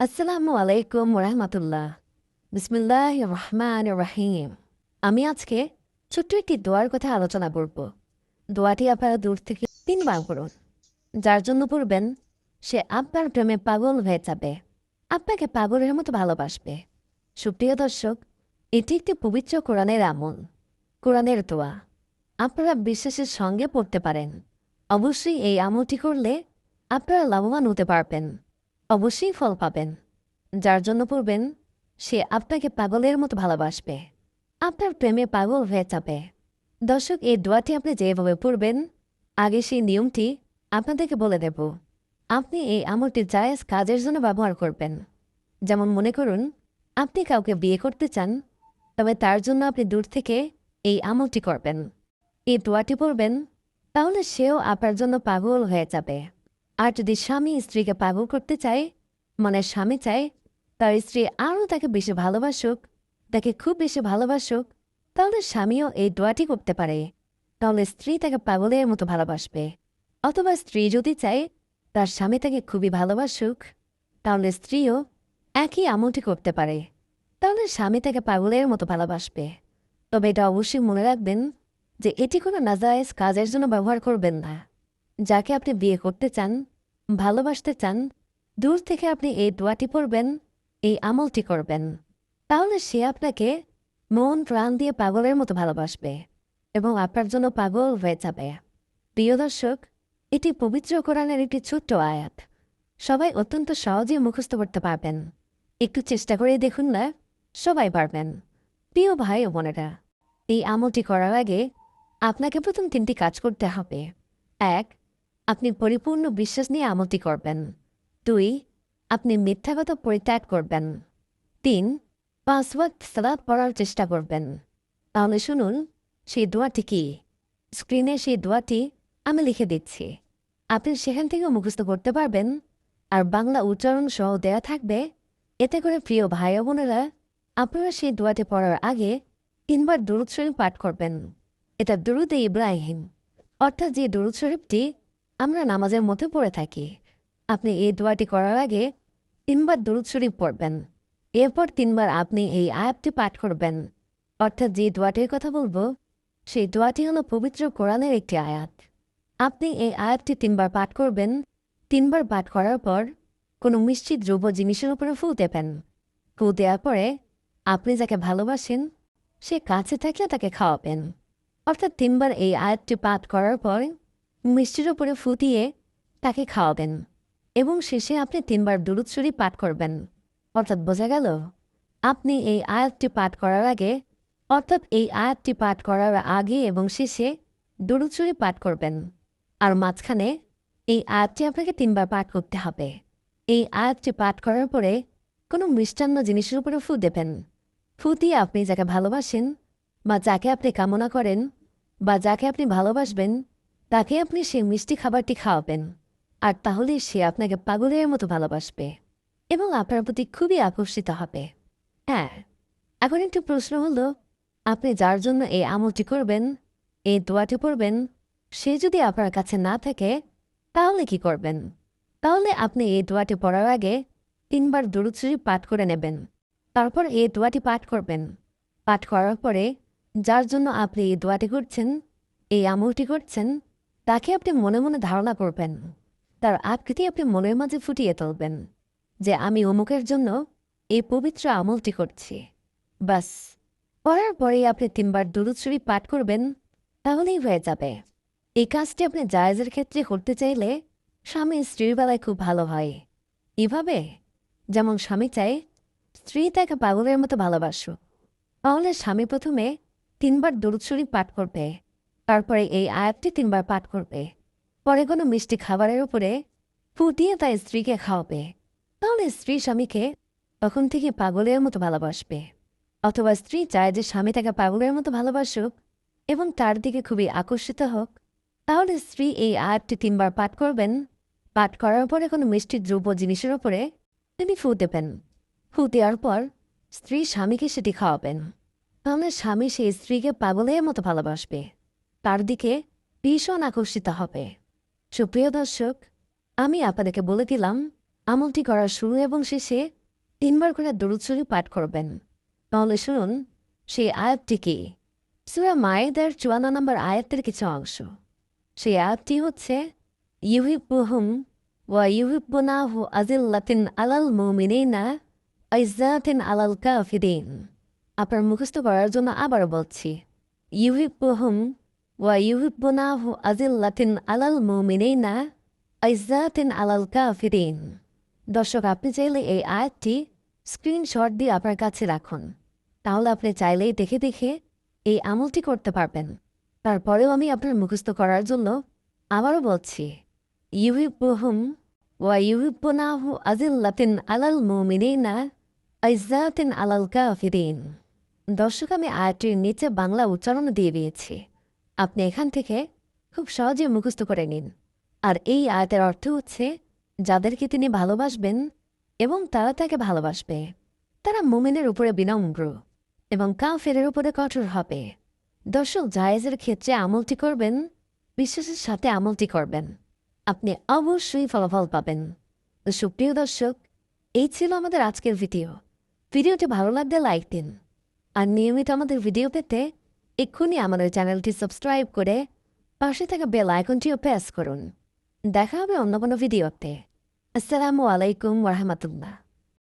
আসসালামু আলাইকুম রহমতুল্লাহ বিসমিল্লাহ রহমান রাহিম আমি আজকে ছোট্ট একটি দোয়ার কথা আলোচনা করব। দোয়াটি আপনারা দূর থেকে তিনবার করুন যার জন্য পড়বেন, সে আপনার প্রেমে পাগল হয়ে যাবে। আপনাকে পাগলের মতো ভালোবাসবে। সুপ্রিয় দর্শক, এটি একটি পবিত্র কোরআনের আমল, কোরআনের দোয়া। আপনারা বিশ্বাসের সঙ্গে পড়তে পারেন। অবশ্যই এই আমলটি করলে আপনারা লাভবান হতে পারবেন। অবশ্যই ফল পাবেন। যার জন্য পড়বেন, সে আপনাকে পাগলের মতো ভালোবাসবে। আপনার প্রেমে পাগল হয়ে যাবে। দর্শক, এই দোয়াটি আপনি যেভাবে পড়বেন, আগে সেই নিয়মটি আপনাদেরকে বলে দেব। আপনি এই আমলটি জায়েজ কাজের জন্য ব্যবহার করবেন। যেমন মনে করুন, আপনি কাউকে বিয়ে করতে চান, তবে তার জন্য আপনি দূর থেকে এই আমলটি করবেন। এই দোয়াটি পড়বেন, তাহলে সেও আপনার জন্য পাগল হয়ে যাবে। আর যদি স্বামী স্ত্রীকে পাগল করতে চায় মানে স্বামী চায়, তার স্ত্রী আরও তাকে বেশি ভালোবাসুক, তাকে খুব বেশি ভালোবাসুক, তাহলে স্বামীও এই দোয়াটি করতে পারে। তাহলে স্ত্রী তাকে পাগলের মতো ভালোবাসবে। অথবা স্ত্রী যদি চায়, তার স্বামী তাকে খুবই ভালোবাসুক, তাহলে স্ত্রীও একই আমলটি করতে পারে। তাহলে স্বামী তাকে পাগলের মতো ভালোবাসবে। তবে এটা অবশ্যই মনে রাখবেন যে এটি কোনো নাজায়েজ কাজের জন্য ব্যবহার করবেন না। যাকে আপনি বিয়ে করতে চান, ভালোবাসতে চান, দূর থেকে আপনি এই দোয়াটি পড়বেন, এই আমলটি করবেন, তাহলে সে আপনাকে মন প্রাণ দিয়ে পাগলের মতো ভালোবাসবে এবং আপনার জন্য পাগল হয়ে যাবে। প্রিয় দর্শক, এটি পবিত্র কোরআনের একটি ছোট্ট আয়াত। সবাই অত্যন্ত সহজে মুখস্থ করতে পারবেন। একটু চেষ্টা করে দেখুন না, সবাই পারবেন। প্রিয় ভাই ও বোনেরা, এই আমলটি করার আগে আপনাকে প্রথম তিনটি কাজ করতে হবে। এক আপনি পরিপূর্ণ বিশ্বাস নিয়ে আমলটি করবেন। দুই, আপনি মিথ্যা কথা পরিত্যাগ করবেন। তিন, পাঁচ ওয়াক্ত সালাদ পড়ার চেষ্টা করবেন। তাহলে শুনুন, সেই দোয়াটি কি? স্ক্রিনে সেই দোয়াটি আমি লিখে দিচ্ছি। আপনি সেখান থেকেও মুখস্থ করতে পারবেন, আর বাংলা উচ্চারণ সহ দেয়া থাকবে। এতে করে প্রিয় ভাই বোনেরা, আপনারা সেই দোয়াটি পড়ার আগে তিনবার দরুদ শরীফ পাঠ করবেন। এটা দরুদে ইব্রাহিম। অর্থাৎ যে দরুদ শরীফটি আমরা নামাজের মধ্যে পড়ে থাকি। আপনি এই দোয়াটি করার আগে তিনবার দরুদ শরীফ পড়বেন। এরপর তিনবার আপনি এই আয়াতটি পাঠ করবেন। অর্থাৎ যে দোয়াটির কথা বলব, সেই দোয়াটি হলো পবিত্র কোরআনের একটি আয়াত। আপনি এই আয়াতটি তিনবার পাঠ করবেন। তিনবার পাঠ করার পর কোনো মিষ্টি দ্রব্য জিনিসের উপরে ফু দেবেন। ফু দেওয়ার পরে আপনি যাকে ভালোবাসেন, সে কাছে থাকলে তাকে খাওয়াবেন। অর্থাৎ তিনবার এই আয়াতটি পাঠ করার পর মিষ্টির উপরে ফুটিয়ে তাকে খাওয়াবেন এবং শেষে আপনি তিনবার দুরুদ পাঠ করবেন। অর্থাৎ বোঝা গেল, আপনি এই আয়াতটি পাঠ করার আগে, অর্থাৎ এই আয়াতটি পাঠ করার আগে এবং শেষে দুরুদ পাঠ করবেন। আর মাঝখানে এই আয়াতটি আপনাকে তিনবার পাঠ করতে হবে। এই আয়াতটি পাঠ করার পরে কোনো মিষ্টান্ন জিনিসের উপরে ফু দেবেন। ফু দিয়ে আপনি যাকে ভালোবাসেন বা যাকে আপনি কামনা করেন বা যাকে আপনি ভালোবাসবেন তাকে আপনি সেই মিষ্টি খাবারটি খাওয়াবেন, আর তাহলে সে আপনাকে পাগলের মতো ভালোবাসবে এবং আপনার প্রতি খুবই আকর্ষিত হবে। হ্যাঁ এখন একটু প্রশ্ন হলো, আপনি যার জন্য এই আমলটি করবেন, এই দোয়াটি পড়বেন, সে যদি আপনার কাছে না থাকে, তাহলে কি করবেন? তাহলে আপনি এই দোয়াটি পড়ার আগে তিনবার দরুচুরি পাঠ করে নেবেন। তারপর এই দোয়াটি পাঠ করবেন। পাঠ করার পরে, যার জন্য আপনি এই দোয়াটি করছেন, এই আমলটি করছেন তাকে আপনি মনে মনে ধারণা করবেন। তার আকৃতি আপনি মনের মাঝে ফুটিয়ে তুলবেন যে আমি অমুকের জন্য এই পবিত্র আমলটি করছি। বাস, পড়ার পরেই আপনি তিনবার দুরুৎসরি পাঠ করবেন, তাহলেই হয়ে যাবে। এই কাজটি আপনি জায়েজের ক্ষেত্রে করতে চাইলে স্বামী স্ত্রীর বেলায় খুব ভালো হয়। এভাবে যেমন স্বামী চায়, স্ত্রী তাকে পাগলের মতো ভালোবাসো তাহলে স্বামী প্রথমে তিনবার দরুৎসরি পাঠ করবে। তারপরে এই আয়াতটি তিনবার পাঠ করবে। পরে কোনো মিষ্টি খাবারের উপরে ফুটিয়ে তার স্ত্রীকে খাওয়াবে। তাহলে স্ত্রী স্বামীকে তখন থেকে পাগলের মতো ভালোবাসবে। অথবা স্ত্রী চায় যে স্বামী তাকে পাগলের মতো ভালোবাসুক এবং তার দিকে খুবই আকর্ষিত হোক। তাহলে স্ত্রী এই আয়াতটি তিনবার পাঠ করবেন। পাঠ করার পরে কোনো মিষ্টি দ্রব্য জিনিসের ওপরে তিনি ফু দেবেন। ফু দেওয়ার পর স্ত্রী স্বামীকে সেটি খাওয়াবেন। তাহলে স্বামী সেই স্ত্রীকে পাগলের মতো ভালোবাসবে। তার দিকে ভীষণ আকর্ষিত হবে। সুপ্রিয় দর্শক, আমি আপনাদেরকে বলে দিলাম, আমলটি করার শুরু এবং শেষে তিনবার করে দরুদ শরীফ পাঠ করবেন। তাহলে শুনুন, সেই আয়াতটি কি? সুরা মায়েদার চুয়ান্ন নম্বর আয়াতের কিছু অংশ। সেই আয়াতটি হচ্ছে ইউহিবুহুম ওয়া ইউহিবুনাহু আজিল্লাতিন আলাল মুমিনিনা আইজাতিন আলাল কাফিরিন। আপনার মুখস্থ করার জন্য আবার বলছি ইউহিবুহুম ওয়া ইউহিবুনাহু আজিল্লাতিন আলাল মুমিনিনা আইজাতিন আলাল কাফিরিন দর্শক, আপনি চাইলে এই আয়াতটি স্ক্রিনশট দিয়ে আপনার কাছে রাখুন। তাহলে আপনি চাইলেই দেখে দেখে এই আমলটি করতে পারবেন। তারপরেও আমি আপনার মুখস্থ করার জন্য আবারও বলছি ইউহিবুহুম ওয়া ইউহিবুনাহু আজিল্লাতিন আলাল মুমিনিনা আইজাতিন আলাল কাফিরিন। দর্শক, আমি আয়াতটির নিচে বাংলা উচ্চারণ দিয়ে দিয়েছি। আপনি এখান থেকে খুব সহজে মুখস্থ করে নিন। আর এই আয়াতের অর্থ হচ্ছে, যাদেরকে তিনি ভালোবাসবেন এবং তারা তাকে ভালোবাসবে, তারা মোমেনের উপরে বিনম্র এবং কাফেরের উপরে কঠোর হবে। দর্শক, জায়েজের ক্ষেত্রে আমলটি করবেন, বিশ্বাসের সাথে আমলটি করবেন। আপনি অবশ্যই ফলাফল পাবেন। সুপ্রিয় দর্শক, এই ছিল আমাদের আজকের ভিডিও। ভিডিওটি ভালো লাগলে লাইক দিন। আর নিয়মিত আমাদের ভিডিও পেতে এক্ষুনি আমাদের চ্যানেলটি সাবস্ক্রাইব করে পাশে থাকা বেল আইকনটিও প্রেস করুন। দেখা হবে অন্য কোনো ভিডিওতে। আসসালামু আলাইকুম ওরহামতুল্লাহ